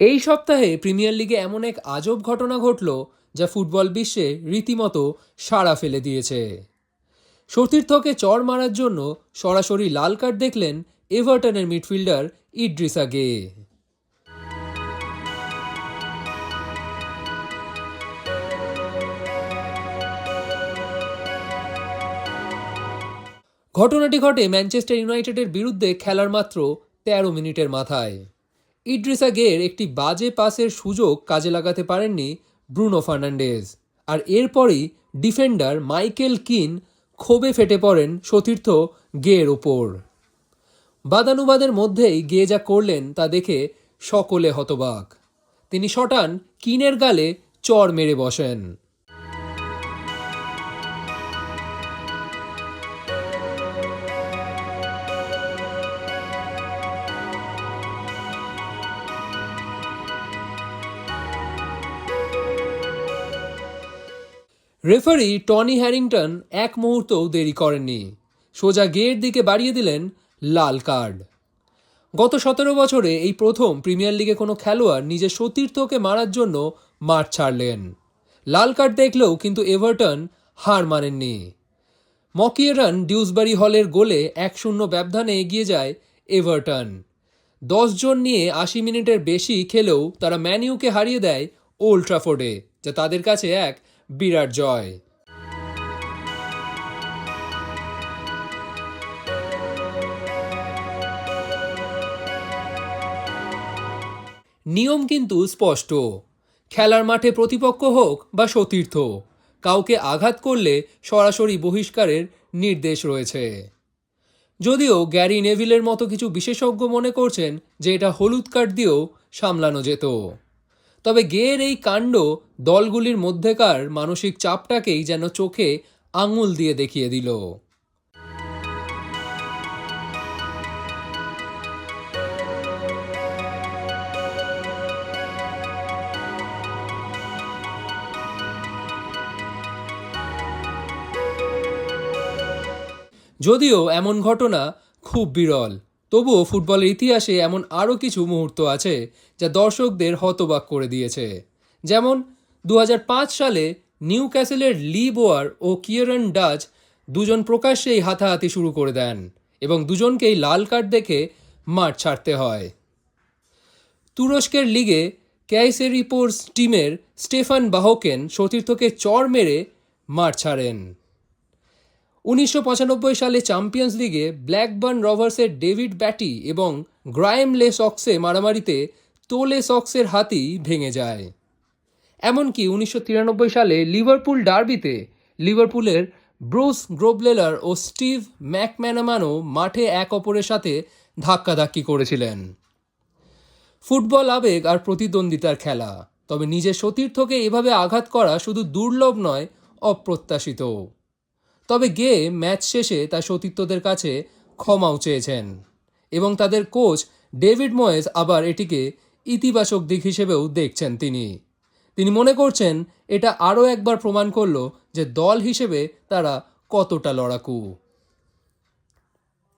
এই সপ্তাহে প্রিমিয়ার লিগে এমন এক আজব ঘটনা ঘটল যা ফুটবল বিশ্বে রীতিমতো সাড়া ফেলে দিয়েছে। সতীর্থকে চর মারার জন্য সরাসরি লাল কার্ড দেখলেন এভারটনের মিডফিল্ডার ইড্রিসা গে ঘটনাটি ঘটে ম্যানচেস্টার ইউনাইটেডের বিরুদ্ধে খেলার মাত্র তেরো মিনিটের মাথায়। ইড্রিসা গের একটি বাজে পাসের সুযোগ কাজে লাগাতে পারেননি ব্রুনো ফার্নান্ডেজ। আর এরপরই ডিফেন্ডার মাইকেল কিন ক্ষোভে ফেটে পড়েন সতীর্থ গের ওপর বাদানুবাদের মধ্যেই গে যা করলেন তা দেখে সকলে হতবাক। তিনি শটান কিনের গালে চর মেরে বসেন। রেফারি টনি হ্যারিংটন এক মুহূর্তও দেরি করেননি। সোজা গের দিকে বাড়িয়ে দিলেন লাল কার্ড। গত সতেরো বছরে এই প্রথম প্রিমিয়ার লিগে কোনো খেলোয়াড় নিজের সতীর্থকে মারার জন্য মাঠ ছাড়লেন। লাল কার্ড দেখলেও কিন্তু এভারটন হার মানেননি। মকিয়েরান ডিউসবারি হলের গোলে এক শূন্য ব্যবধানে এগিয়ে যায় এভারটন। দশ জন নিয়ে আশি মিনিটের বেশি খেলেও তারা ম্যানিউকে হারিয়ে দেয় ওল্ড ট্রাফোর্ডে, যা তাদের কাছে এক বিরাট জয়। নিয়ম কিন্তু স্পষ্ট। খেলার মাঠে প্রতিপক্ষ হোক বা সতীর্থ, কাউকে আঘাত করলে সরাসরি বহিষ্কারের নির্দেশ রয়েছে। যদিও গ্যারি নেভিলের মতো কিছু বিশেষজ্ঞ মনে করছেন যে এটা হলুদ কার্ড দিয়েও সামলানো যেত। তবে গের এই কাণ্ড দলগুলির মধ্যেকার মানসিক চাপটাকেই যেন চোখে আঙুল দিয়ে দেখিয়ে দিল। যদিও এমন ঘটনা খুব বিরল তবুও ফুটবলের ইতিহাসে এমন আরও কিছু মুহূর্ত আছে যা দর্শকদের হতবাক করে দিয়েছে। যেমন দু হাজার পাঁচ সালে নিউ ক্যাসেলের লি বোয়ার ও কিয়ারন ডাচ দুজন প্রকাশ্যেই হাতাহাতি শুরু করে দেন এবং দুজনকেই লাল কার্ড দেখে মাঠ ছাড়তে হয়। তুরস্কের লিগে ক্যাইসেরিপোর্স টিমের স্টেফান বাহকেন সতীর্থকে চর মেরে মাঠ ছাড়েন। উনিশশো পঁচানব্বই সালে চ্যাম্পিয়ন্স লিগে ব্ল্যাকবার্ন রভার্সের ডেভিড ব্যাটি এবং গ্রায়েম লে সক্সে মারামারিতে তোলে সক্সের হাতই ভেঙে যায়। এমনকি উনিশশো তিরানব্বই সালে লিভারপুল ডার্বিতে লিভারপুলের ব্রুস গ্রোবলেলার ও স্টিভ ম্যাকম্যানামানও মাঠে এক অপরের সাথে ধাক্কাধাক্কি করেছিলেন। ফুটবল আবেগ আর প্রতিদ্বন্দ্বিতার খেলা, তবে নিজের সতীর্থকে এভাবে আঘাত করা শুধু দুর্লভ নয় অপ্রত্যাশিত তবে গে ম্যাচ শেষে তার সতীর্থদের কাছে ক্ষমাও চেয়েছেন এবং তাদের কোচ ডেভিড ময়েস আবার এটিকে ইতিবাচক দিক হিসেবেও দেখছেন তিনি। তিনি মনে করছেন এটা আরও একবার প্রমাণ করল যে দল হিসেবে তারা কতটা লড়াকু।